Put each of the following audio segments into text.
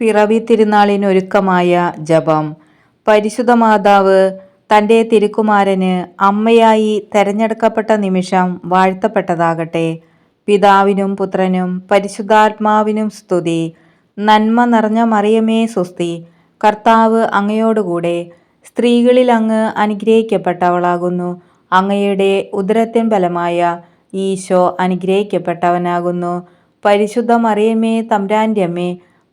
പിറവി തിരുനാളിനൊരുക്കമായ ജപം. പരിശുദ്ധ മാതാവ് തന്റെ തിരുക്കുമാരന് അമ്മയായി തെരഞ്ഞെടുക്കപ്പെട്ട നിമിഷം വാഴ്ത്തപ്പെട്ടതാകട്ടെ. പിതാവിനും പുത്രനും പരിശുദ്ധാത്മാവിനും സ്തുതി. നന്മ നിറഞ്ഞ മറിയമേ സ്വസ്തി. കർത്താവ് അങ്ങയോടുകൂടെ സ്ത്രീകളിൽ അങ്ങ് അനുഗ്രഹിക്കപ്പെട്ടവളാകുന്നു. അങ്ങയുടെ ഉദരത്തിൻ ബലമായ ഈശോ അനുഗ്രഹിക്കപ്പെട്ടവനാകുന്നു. പരിശുദ്ധ മറിയമേ തമ്പ്രാന്റെ അമ്മേ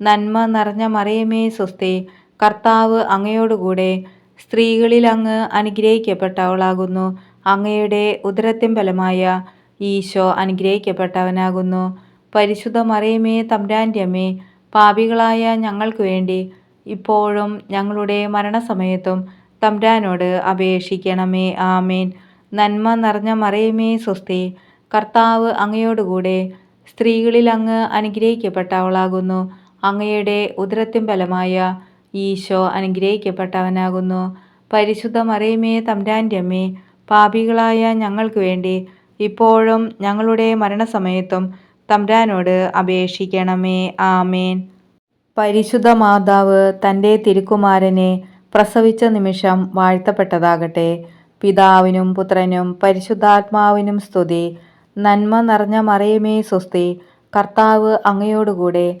നന്മ നിറഞ്ഞ മറിയമേ സ്വസ്തി കർത്താവ് അങ്ങയോടുകൂടെ സ്ത്രീകളിൽ അങ്ങ് അനുഗ്രഹിക്കപ്പെട്ടവളാകുന്നു. അങ്ങയുടെ ഉദരത്തിൻ ഫലമായ ഈശോ അനുഗ്രഹിക്കപ്പെട്ടവനാകുന്നു. പരിശുദ്ധ മറിയമേ തമ്പ്രാന്റെ പാപികളായ ഞങ്ങൾക്ക് വേണ്ടി ഇപ്പോഴും ഞങ്ങളുടെ മരണസമയത്തും തമ്പ്രാനോട് അപേക്ഷിക്കണമേ. ആമേൻ. നന്മ നിറഞ്ഞ മറിയമേ സ്വസ്തി കർത്താവ് അങ്ങയോടുകൂടെ സ്ത്രീകളിൽ അങ്ങ് അനുഗ്രഹിക്കപ്പെട്ടവളാകുന്നു. അങ്ങയുടെ ഉദരത്തിൻ ഫലമായ ഈശോ അനുഗ്രഹിക്കപ്പെട്ടവനാകുന്നു. പരിശുദ്ധ മറിയമേ തമ്പ്രാന്റെ അമ്മേ പാപികളായ ഞങ്ങൾക്ക് വേണ്ടി ഇപ്പോഴും ഞങ്ങളുടെ മരണസമയത്തും തമ്പ്രാനോട് അപേക്ഷിക്കണമേ. ആമേൻ. പരിശുദ്ധ മാതാവ് തന്റെ തിരുക്കുമാരനെ പ്രസവിച്ച നിമിഷം വാഴ്ത്തപ്പെട്ടതാകട്ടെ. പിതാവിനും പുത്രനും പരിശുദ്ധാത്മാവിനും സ്തുതി. നന്മ നിറഞ്ഞ മറിയമേ സ്വസ്തി. കർത്താവ് അങ്ങയോടുകൂടെ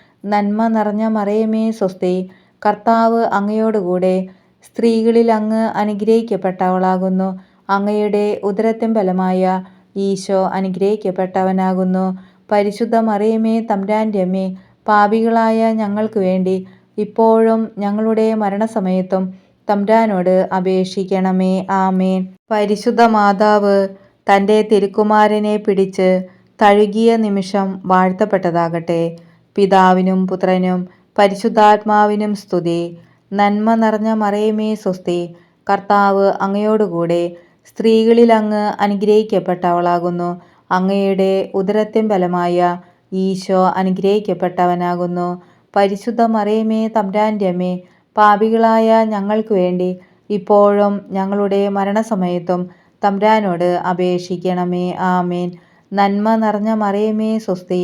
നന്മ നിറഞ്ഞ മറിയമേ സ്വസ്തി. കർത്താവ് അങ്ങയോടുകൂടെ സ്ത്രീകളിൽ അങ്ങ് അനുഗ്രഹിക്കപ്പെട്ടവളാകുന്നു. അങ്ങയുടെ ഉദരത്തിൻ ബലമായ ഈശോ അനുഗ്രഹിക്കപ്പെട്ടവനാകുന്നു. പരിശുദ്ധ മറിയമേ തമ്പ്രാന്റെ അമ്മേ പാപികളായ ഞങ്ങൾക്ക് വേണ്ടി ഇപ്പോഴും ഞങ്ങളുടെ മരണസമയത്തും തമ്പ്രാനോട് അപേക്ഷിക്കണമേ. ആമേൻ. പരിശുദ്ധ മാതാവ് തന്റെ തിരുക്കുമാരനെ പിടിച്ച് തഴുകിയ നിമിഷം വാഴ്ത്തപ്പെട്ടതാകട്ടെ. പിതാവിനും പുത്രനും പരിശുദ്ധാത്മാവിനും സ്തുതി. നന്മ നിറഞ്ഞ മറയമേ സ്വസ്തി. കർത്താവ് അങ്ങയോടുകൂടെ സ്ത്രീകളിൽ അങ്ങ് അനുഗ്രഹിക്കപ്പെട്ടവളാകുന്നു. അങ്ങയുടെ ഉദരത്തിൻ ബലമായ ഈശോ അനുഗ്രഹിക്കപ്പെട്ടവനാകുന്നു. പരിശുദ്ധ മറയമേ തമ്പുരാന്റെ പാപികളായ ഞങ്ങൾക്ക് വേണ്ടി ഇപ്പോഴും ഞങ്ങളുടെ മരണസമയത്തും തമ്പ്രാനോട് അപേക്ഷിക്കണമേ. ആമേൻ. നന്മ നിറഞ്ഞ മറയമേ സ്വസ്തി.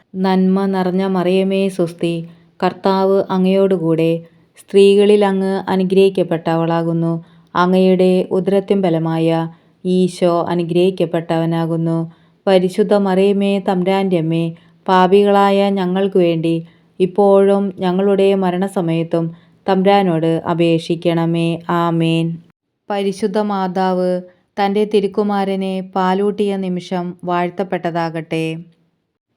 നന്മ നിറഞ്ഞ മറിയമേ സ്വസ്തി കർത്താവ് അങ്ങയോടുകൂടെ സ്ത്രീകളിൽ അങ്ങ് അനുഗ്രഹിക്കപ്പെട്ടവളാകുന്നു. അങ്ങയുടെ ഉദരത്തിൻ ബലമായ ഈശോ അനുഗ്രഹിക്കപ്പെട്ടവനാകുന്നു. പരിശുദ്ധ മറിയമേ തമ്പുരാന്റെ അമ്മേ പാപികളായ ഞങ്ങൾക്ക് വേണ്ടി ഇപ്പോഴും ഞങ്ങളുടെ മരണസമയത്തും തമ്പ്രാനോട് അപേക്ഷിക്കണമേ. ആമേൻ. പരിശുദ്ധ മാതാവ് തന്റെ തിരുക്കുമാരനെ പാലൂട്ടിയ നിമിഷം വാഴ്ത്തപ്പെട്ടതാകട്ടെ.